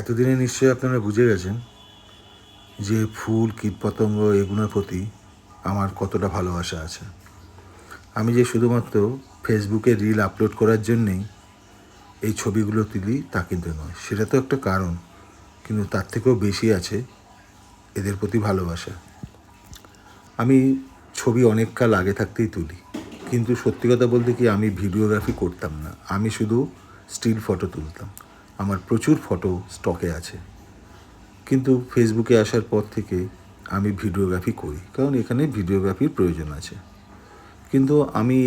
এতদিনে নিশ্চয়ই আপনারা বুঝে গেছেন যে ফুল, কীটপতঙ্গ এগুলোর প্রতি আমার কতটা ভালোবাসা আছে। আমি যে শুধুমাত্র ফেসবুকে রিল আপলোড করার জন্যেই এই ছবিগুলো তুলি তা কিন্তু নয়। সেটা তো একটা কারণ, কিন্তু তার থেকেও বেশি আছে এদের প্রতি ভালোবাসা। আমি ছবি অনেক কাল আগে থাকতেই তুলি, কিন্তু সত্যি কথা বলতে কি আমি ভিডিওগ্রাফি করতাম না। আমি শুধু স্টিল ফটো তুলতাম। আমার প্রচুর ফটো স্টকে আছে। কিন্তু ফেসবুকে আসার পর থেকে আমি ভিডিওগ্রাফি করি, কারণ এখানে ভিডিওগ্রাফির প্রয়োজন আছে। কিন্তু আমি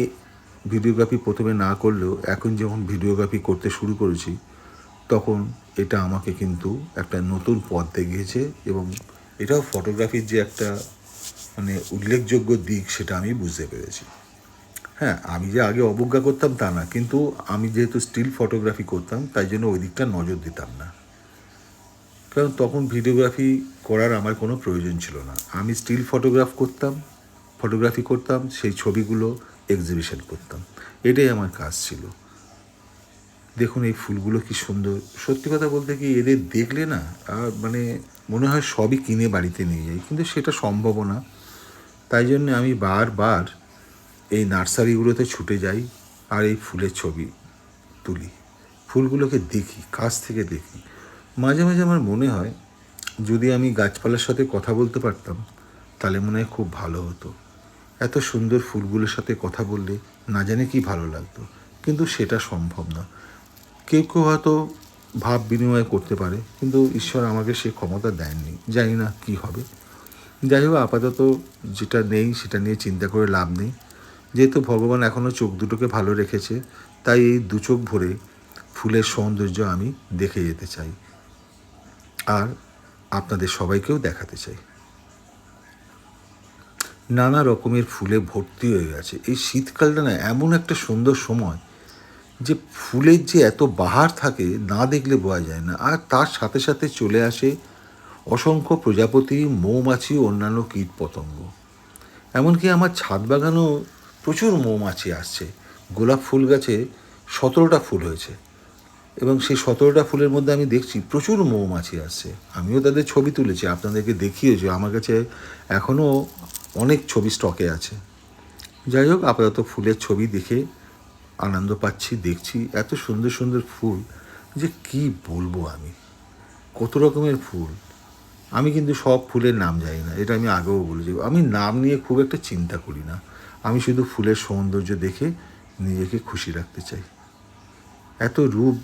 ভিডিওগ্রাফি প্রথমে না করলেও এখন যখন ভিডিওগ্রাফি করতে শুরু করেছি, তখন এটা আমাকে কিন্তু একটা নতুন পথ দেখিয়েছে এবং এটাও ফটোগ্রাফির যে একটা মানে উল্লেখযোগ্য দিক সেটা আমি বুঝতে পেরেছি। হ্যাঁ আমি যে আগে অবজ্ঞা করতাম তা না, কিন্তু আমি যেহেতু স্টিল ফটোগ্রাফি করতাম, তাই জন্য ওই দিকটা নজর দিতাম না। কারণ তখন ভিডিওগ্রাফি করার আমার কোনো প্রয়োজন ছিল না। আমি স্টিল ফটোগ্রাফ করতাম ফটোগ্রাফি করতাম, সেই ছবিগুলো এক্সিবিশন করতাম। এটাই আমার কাজ ছিল। দেখুন, এই ফুলগুলো কি সুন্দর। সত্যি কথা বলতে কি, এদের দেখলে না, আর মানে মনে হয় সবই কিনে বাড়িতে নিয়ে যাই, কিন্তু সেটা সম্ভব না। তাই জন্য আমি বারবার এই নার্সারিগুলোতে ছুটে যাই আর এই ফুলের ছবি তুলি। ফুলগুলোকে দেখি, কাছ থেকে দেখি। মাঝে মাঝে আমার মনে হয়, যদি আমি গাছপালার সাথে কথা বলতে পারতাম, তাহলে মনে হয় খুব ভালো হতো। এত সুন্দর ফুলগুলোর সাথে কথা বললে না জানে কি ভালো লাগতো, কিন্তু সেটা সম্ভব না। কেউ কেউ হয়তো ভাব বিনিময় করতে পারে, কিন্তু ঈশ্বর আমাকে সে ক্ষমতা দেননি। জানি না কি হবে। যাই হোক, আপাতত যেটা নেই, সেটা নিয়ে চিন্তা করে লাভ নেই। যেহেতু ভগবান এখনও চোখ দুটোকে ভালো রেখেছে, তাই এই দু চোখ ভরে ফুলের সৌন্দর্য আমি দেখে যেতে চাই। আর আপনাদের সবাইকেও দেখাতে চাই। নানা রকমের ফুলে ভর্তি হয়ে গেছে। এই শীতকালটা না এমন একটা সুন্দর সময় যে ফুলের যে এত বাহার থাকে না দেখলে বোঝা যায় না। আর তার সাথে সাথে চলে আসে অসংখ্য প্রজাপতি, মৌমাছি, অন্যান্য কীট পতঙ্গ এমনকি আমার ছাদ বাগানেও প্রচুর মৌমাছি আসছে। গোলাপ ফুল গাছে সতেরোটা ফুল হয়েছে। এবং সেই সতেরোটা ফুলের মধ্যে আমি দেখছি প্রচুর মৌমাছি আসছে। আমিও তাদের ছবি তুলেছি, আপনাদেরকে দেখিয়েছি। আমার কাছে এখনও অনেক ছবি স্টকে আছে। যাই হোক, আপাতত ফুলের ছবি দেখে আনন্দ পাচ্ছি, দেখছি এত সুন্দর সুন্দর ফুল যে কি বলব আমি? কত রকমের ফুল। আমি কিন্তু সব ফুলের নাম জানি না, এটা আমি আগেও বলেছি। আমি নাম নিয়ে খুব একটা চিন্তা করি না। আমি শুধু ফুলের সৌন্দর্য দেখে নিজেকে খুশি রাখতে চাই। এত রূপ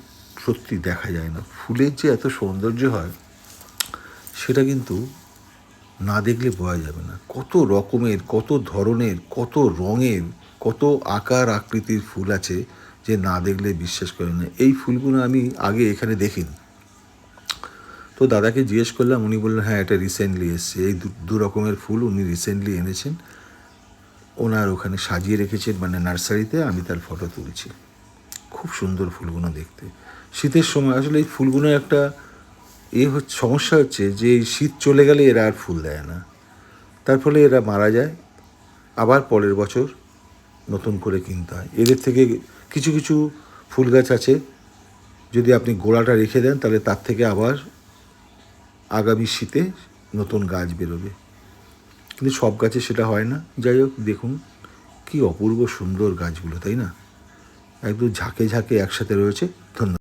সত্যি দেখা যায় না। ফুলের যে এত সৌন্দর্য হয়, সেটা কিন্তু না দেখলে বোঝা যাবে না। কত রকমের, কত ধরনের, কত রঙের, কত আকার আকৃতির ফুল আছে যে না দেখলে বিশ্বাস করে না। এই ফুলগুলো আমি আগে এখানে দেখিনি। তো দাদাকে জিজ্ঞেস করলাম, উনি বললেন হ্যাঁ এটা রিসেন্টলি এসছে। এই দু- দু রকমের ফুল উনি রিসেন্টলি এনেছেন। ওনার ওখানে সাজিয়ে রেখেছেন মানে নার্সারিতে আমি তার ফটো তুলছি। খুব সুন্দর ফুলগুলো দেখতে। শীতের সময় আসলে এই ফুলগুলো একটা এ হচ্ছে, সমস্যা হচ্ছে যে শীত চলে গেলে এরা আর ফুল দেয় না। তার ফলে এরা মারা যায়। আবার পরের বছর নতুন করে কিনতে হয়। এদের থেকে কিছু কিছু ফুল গাছ আছে। যদি আপনি গোড়াটা রেখে দেন, তাহলে তার থেকে আবার আগামী শীতে নতুন গাছ বেরোবে। কিন্তু সব গাছে সেটা হয় না। যাই হোক, দেখুন কি অপূর্ব সুন্দর গাছগুলো, তাই না? একদম ঝাঁকে ঝাঁকে একসাথে রয়েছে। ধন্যবাদ।